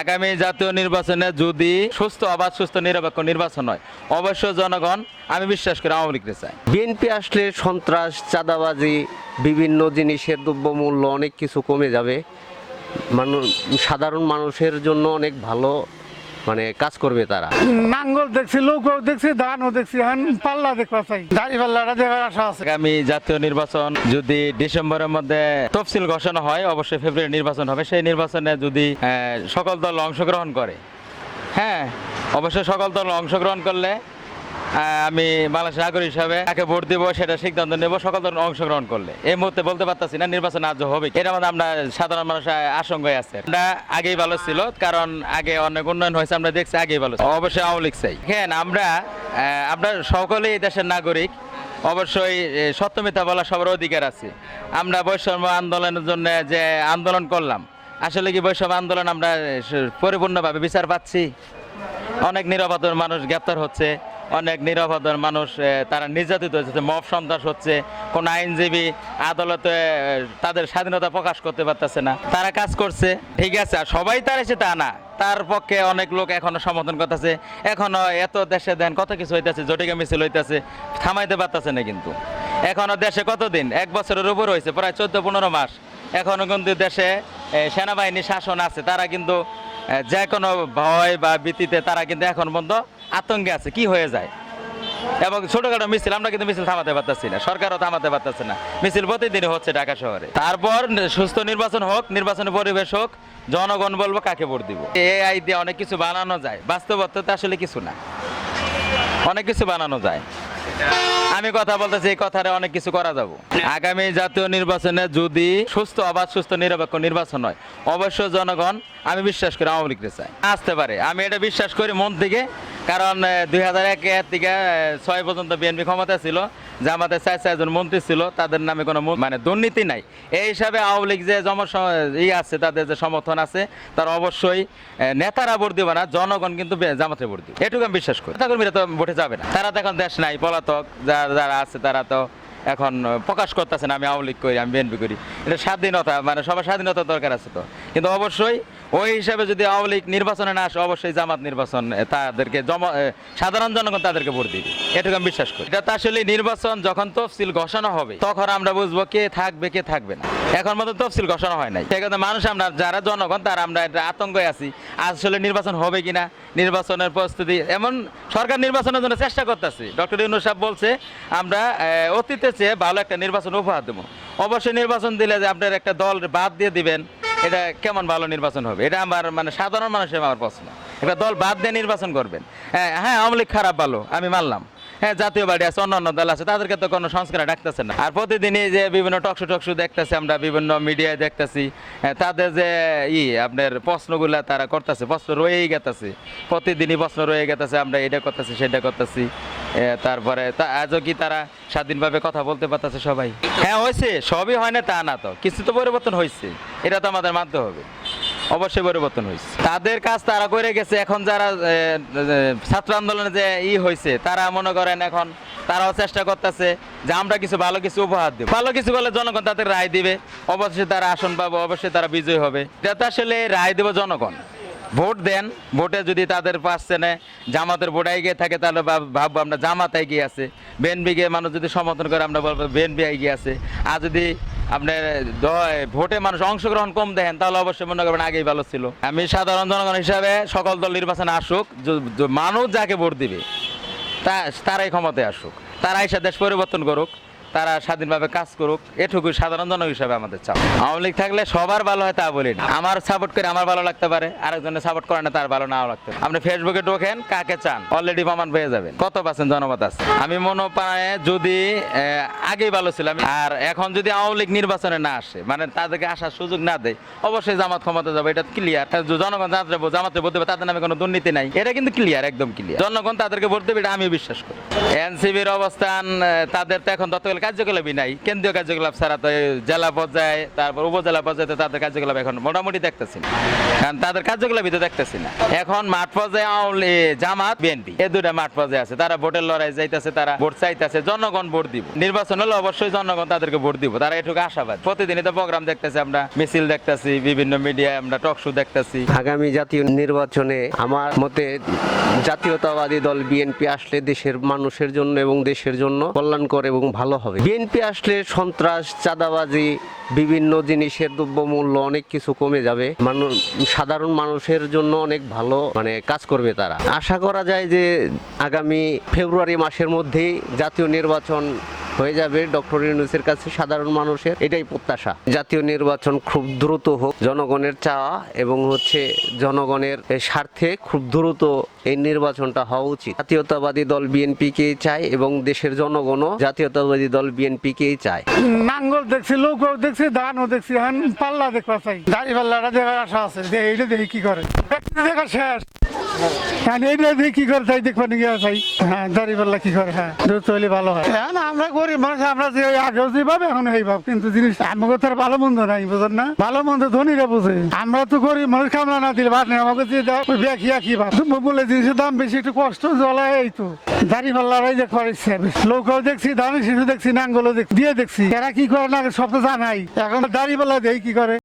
আগামী জাতীয় নির্বাচনে যদি সুস্থ অবাধ, সুস্থ, নিরপেক্ষ নির্বাচন হয় অবশ্য জনগণ, আমি বিশ্বাস করি আওয়ামী লীগকে চাই বিএনপি আসলে সন্ত্রাস, চাঁদাবাজি, বিভিন্ন জিনিসের দ্রব্যমূল্য অনেক কিছু কমে যাবে। মানুষ সাধারণ মানুষের জন্য অনেক ভালো মানে কাজ করবে তারা। নাঙ্গল দেখছি লোকও দেখছি ধানও দেখছি পাল্লা দেখবা চাই। দাড়ি পাল্লাটা দেখার আশা আছে। আগামী জাতীয় নির্বাচন যদি ডিসেম্বরের মধ্যে তফসিল ঘোষণা হয় অবশ্যই ফেব্রুয়ারি নির্বাচন হবে। সেই নির্বাচনে যদি সকল দল অংশগ্রহণ করে হ্যাঁ অবশ্যই সকল দল অংশগ্রহণ করলে আমি বাংলাদেশ নাগরিক হিসাবে কাকে ভোট দিব সেটা সিদ্ধান্ত নেব সকল দল অংশগ্রহণ করলে। এই মুহূর্তে বলতে পারতাছি না নির্বাচন আজ হবে এটা মধ্যে আমরা সাধারণ মানুষ আশঙ্কায় আছে। আমরা আগেই ভালো ছিল কারণ আগে অনেক উন্নয়ন হয়েছে আমরা দেখছি আগেই ভালো ছিল। অবশ্যই আওয়ামী লীগ চাই। হ্যাঁ আমরা আমরা সকলেই দেশের নাগরিক। অবশ্যই এ, সত্য মিথ্যা বলা সবার অধিকার আছে। আমরা বৈষম্য আন্দোলনের জন্য যে আন্দোলন করলাম আসলে কি বৈষম্য আন্দোলন আমরা পরিপূর্ণভাবে বিচার পাচ্ছি? অনেক নিরাপদ মানুষ গ্রেপ্তার হচ্ছে। অনেক নিরাপদ মানুষ তারা নির্যাতিত হচ্ছে মব সন্ত্রাস হচ্ছে, কোন আইনজীবী আদালতে তাদের স্বাধীনতা প্রকাশ করতে পারতেছে না। তারা কাজ করছে, ঠিক আছে, আর সবাই তার এসে তা না। তার পক্ষে অনেক লোক এখনও সমর্থন করতেছে, এখনও এত দেশে দেন, কত কিছু হইতেছে জটিকা মিছিল হইতেছে, থামাইতে পারতেছে না কিন্তু। এখনও দেশে কতদিন? এক বছরের উপর হয়েছে প্রায় চোদ্দ পনেরো মাস। এখনও কিন্তু দেশে সেনাবাহিনী শাসন আছে, তারা কিন্তু যে কোনো ভয় বা ভীতিতে তারা কিন্তু এখন পর্যন্ত আতঙ্কে আছে, কি হয়ে যায়? এবং ছোটখাটো মিছিল, আমরা কিন্তু মিছিল থামাতে পারতেছি না, সরকারও থামাতে পারতেছে না। মিছিল প্রতিদিনই হচ্ছে ঢাকা শহরে। তারপর সুস্থ নির্বাচন হোক নির্বাচনের পরিবেশ হোক, জনগণ বলব কাকে ভোট দিব? এআই দিয়ে অনেক কিছু বানানো যায়, বাস্তবত্বতে আসলে কিছু না। অনেক কিছু বানানো যায়। আমি কথা বলতেছি, এই কথারে অনেক কিছু করা যাব। আগামী জাতীয় নির্বাচনে যদি সুস্থ অবাধ সুস্থ নিরপেক্ষ নির্বাচন হয়, অবশ্যই জনগণ, আমি বিশ্বাস করি আওয়ামী লীগকে চাই আসতে পারে। আমি এটা বিশ্বাস করি মন থেকে, কারণ দুই হাজার এক থেকে ছয় পর্যন্ত বিএনপি ক্ষমতা ছিল যে আমাদের চার চারজন মন্ত্রী ছিল, তাদের নামে কোনো মানে দুর্নীতি নাই। এই হিসাবে আওয়ামী লীগ যে জম ই আছে, তাদের যে সমর্থন আছে, তার অবশ্যই নেতারা ভোট দিবে না, জনগণ কিন্তু জামাতে ভোট দিবে। এটুকু আমি বিশ্বাস করি। নেতাকর্মীরা তো ভোটে যাবে না। তারা তো এখন দেশ নাই, পলাতক যারা যারা আছে তারা তো এখন প্রকাশ করতেছেন আমি আওয়ামী লীগ করি, আমি বিএনপি করি। এটা স্বাধীনতা মানে সবার স্বাধীনতা দরকার আছে তো। কিন্তু অবশ্যই ওই হিসাবে যদি আওয়ামী লীগ নির্বাচনে না আসে অবশ্যই জামাত নির্বাচন তাদেরকে সাধারণ জনগণ তাদেরকে ভোট দিবে। এটুকু আমি বিশ্বাস করি। এটা তো আসলে নির্বাচন যখন তফসিল ঘোষণা হবে তখন আমরা বুঝব কে থাকবে কে থাকবে না। এখন মতো তফসিল ঘোষণা হয় নাই। সেক্ষেত্রে মানুষ আমরা যারা জনগণ তারা আমরা একটা আতঙ্কে আছি আসলে নির্বাচন হবে কিনা নির্বাচনের প্রস্তুতি এমন সরকার নির্বাচনের জন্য চেষ্টা করতেছে। ডক্টর ইউনুস সাহেব বলছে আমরা আহ, অতীতের চেয়ে ভালো একটা নির্বাচন উপহার দেবো। অবশ্যই নির্বাচন দিলে যে আপনার একটা দল বাদ দিয়ে দিবেন এটা কেমন ভালো নির্বাচন হবে? এটা আমার মানে সাধারণ মানুষের আমার প্রশ্ন। একটা দল বাদ দিয়ে নির্বাচন করবেন। হ্যাঁ হ্যাঁ আওয়ামী লীগ খারাপ ভালো আমি মানলাম। হ্যাঁ জাতীয় বাড়ি আছে অন্য অন্য দল আছে তাদেরকে তো কোনো সংস্কার ডাকতেছে না। আর প্রতিদিনই যে বিভিন্ন টকশো টকশো দেখতেছি আমরা বিভিন্ন মিডিয়ায় দেখতেছি হ্যাঁ, তাদের যে ই আপনার প্রশ্নগুলা তারা করতেছে প্রশ্ন রয়েই গেতেছে। প্রতিদিনই প্রশ্ন রয়ে গেতেছে আমরা এটা করতেছি সেটা করতেছি তারপরে তা আজও কি তারা স্বাধীনভাবে কথা বলতে পারতেছে সবাই? হ্যাঁ হয়েছে সবই হয় না তা না তো কিছু তো পরিবর্তন হয়েছে। এটা তো আমাদের মানতে হবে। অবশ্যই পরিবর্তন হয়েছে। তাদের কাজ তারা করে গেছে, এখন যারা ছাত্র আন্দোলনে যে ই হয়েছে, তারা মনে করেন এখন তারাও চেষ্টা করতেছে যে আমরা কিছু ভালো কিছু উপহার দেব। ভালো কিছু বলে জনগণ তাদের রায় দিবে, অবশ্যই তারা আসন পাবো, অবশ্যই তারা বিজয় হবে। এটা আসলে রায় দেব জনগণ। ভোট দেন, ভোটে যদি তাদের পার্সেনে জামাতের ভোট এগিয়ে থাকে, তাহলে ভাববো আমরা জামাত এগিয়ে আছে। বিএনপিকে মানুষ যদি সমর্থন করে, আমরা বলব বিএনপি এগিয়ে আছে। আর যদি আপনার ভোটে মানুষ অংশগ্রহণ কম দেখেন, তাহলে অবশ্যই মনে করবেন আগেই ভালো ছিল। আমি সাধারণ জনগণ হিসাবে সকল দল নির্বাচনে আসুক মানুষ যাকে ভোট দিবে, তা, তারাই ক্ষমতায় আসুক তারাই সে দেশ পরিবর্তন করুক। তারা স্বাধীনভাবে কাজ করুক, এটুকু সাধারণ জন হিসাবে আমাদের চাপ আওয়ামী লীগ থাকলে সবার ভালো হয় তা বলি আমার সাপোর্ট করে আমার ভালো লাগতে পারে, আরেকজনের সাপোর্ট করে না তার ভালো নাও লাগতে পারে। আপনি ফেসবুকে ঢোকেন, কাকে চান? অলরেডি প্রমাণ পেয়ে যাবেন। কত পার্সেন্ট জনমত আছে? আমি মনে পায় যদি আগেই ভালো ছিলাম, আর এখন যদি আওয়ামী লীগ নির্বাচনে না আসে মানে তাদেরকে আসার সুযোগ না দেয়, অবশ্যই জামাত ক্ষমতা যাবে, এটা ক্লিয়ার জনগণ জামাতে জামাতে ভোট দেবে, তাদের নামে কোনো দুর্নীতি নাই। এটা কিন্তু ক্লিয়ার একদম ক্লিয়ার জনগণ তাদেরকে ভোট দেবে, এটা আমি বিশ্বাস করি। এনসিবির অবস্থান তাদের তো এখন ততকাল কার্যকলাপই নাই। কেন্দ্রীয় কার্যকলাপ ছাড়া তো জেলা পর্যায়ে, তারপর উপজেলা পর্যায়ে তাদের কার্যকলাপ এখন মোটামুটি দেখতেছি না। কারণ তাদের কার্যকলাপই তো দেখতেছি না। এখন মাঠ পর্যায়ে আওয়ামী জামাত, বিএনপি, এ দুটা মাঠ পর্যায়ে আছে। তারা ভোটের লড়াই যাইতেছে, তারা ভোট চাইতেছে, জনগণ ভোট দিব। নির্বাচন হলে অবশ্যই জনগণ তাদেরকে ভোট দিব। তারা এটুকু আশাবাদ। প্রতিদিনই তো প্রোগ্রাম দেখতেছি আমরা, মিছিল দেখতেছি, বিভিন্ন মিডিয়ায় আমরা টক শো দেখতেছি। আগামী জাতীয় নির্বাচনে আমার মতে জাতীয়তাবাদী দল বিএনপি আসলে দেশের মানুষের জন্য এবং দেশের জন্য কল্যাণকর এবং ভালো হবে। বিএনপি আসলে সন্ত্রাস, চাঁদাবাজি, বিভিন্ন জিনিসের দ্রব্যমূল্য অনেক কিছু কমে যাবে। মানুষ সাধারণ মানুষের জন্য অনেক ভালো মানে কাজ করবে তারা। আশা করা যায় যে আগামী ফেব্রুয়ারি মাসের মধ্যেই জাতীয় নির্বাচন হয়ে যাবে ডক্টর ইউনুসের কাছে সাধারণ মানুষের এটাই প্রত্যাশা। জাতীয় নির্বাচন খুব দ্রুত হোক, জনগণের চাওয়া এবং হচ্ছে জনগণের স্বার্থে খুব দ্রুত এই নির্বাচনটা হওয়া উচিত। জাতীয়তাবাদী দল বিএনপিকেই চায় এবং দেশের জনগণও জাতীয়তাবাদী দল বিএনপিকেই চায়। নাঙ্গল দেখছি, লোকও দেখছি ধানও দেখছি পাল্লা দেখবা চাই। দাড়ি পাল্লাটা দেখার আশা আছে এইটা দেখি কি করে। দেখা শেষ। হ্যাঁ হ্যাঁ হ্যাঁ আমরা তো গরিব মানুষ, কামলা না দিলে আমাকে জিনিসের দাম বেশি, একটু কষ্ট জ্বলা তো। দাড়ি পাল্লারাই যে লোকও দেখছি ধানের শিশু দেখছি, নাঙ্গলও দেখছি, দিয়ে দেখছি। এরা কি করে না, সব তো জানাই। এখন দাড়ি পাল্লা দেই কি করে?